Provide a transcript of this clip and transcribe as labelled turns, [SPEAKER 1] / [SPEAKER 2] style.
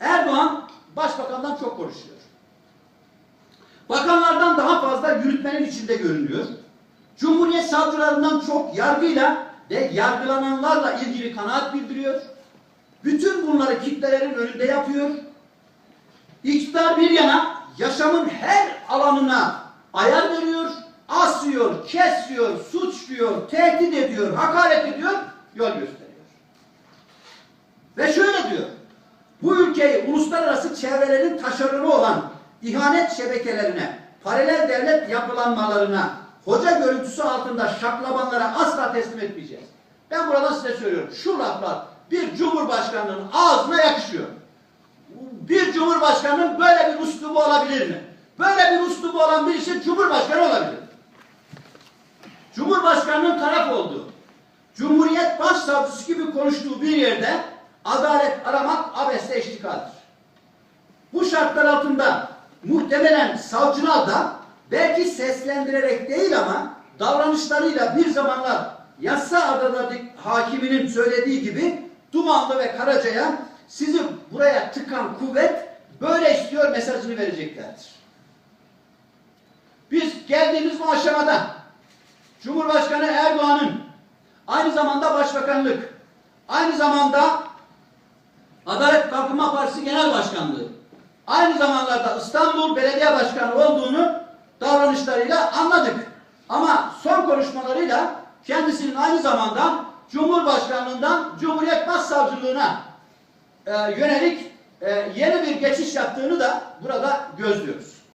[SPEAKER 1] Erdoğan başbakandan çok konuşuyor. Bakanlardan daha fazla yürütmenin içinde görünüyor. Cumhuriyet savcılarından çok yargıyla ve yargılananlarla ilgili kanaat bildiriyor. Bütün bunları kitlelerin önünde yapıyor. İktidar bir yana yaşamın her alanına ayar veriyor, asıyor, kesiyor, suçluyor, tehdit ediyor, hakaret ediyor, yol gösteriyor. Ve şöyle diyor, bu ülkeyi uluslararası çevrelerin taşeronu olan ihanet şebekelerine, paralel devlet yapılanmalarına, hoca görüntüsü altında şaklabanlara asla teslim etmeyeceğiz. Ben burada size söylüyorum, şu laflar bir cumhurbaşkanının ağzına yakışıyor. Bir cumhurbaşkanının böyle bir üslubu olabilir mi? Böyle bir üslubu olan birisi cumhurbaşkanı olabilir. Cumhurbaşkanının taraf olduğu, Cumhuriyet Başsavcısı gibi konuştuğu bir yerde adalet aramak abesle iştikaldir. Şartlar altında muhtemelen savcılar da belki seslendirerek değil ama davranışlarıyla bir zamanlar yasa adadaki hakiminin söylediği gibi Dumanlı ve Karaca'ya sizi buraya tıkan kuvvet böyle istiyor mesajını vereceklerdir. Biz geldiğimiz bu aşamada Cumhurbaşkanı Erdoğan'ın aynı zamanda başbakanlık, aynı zamanda Adalet Kalkınma Partisi Genel Başkanlığı, aynı zamanlarda İstanbul Belediye Başkanı olduğunu davranışlarıyla anladık. Ama son konuşmalarıyla kendisinin aynı zamanda Cumhurbaşkanlığından Cumhuriyet Başsavcılığına e, yönelik e, yeni bir geçiş yaptığını da burada gözlüyoruz.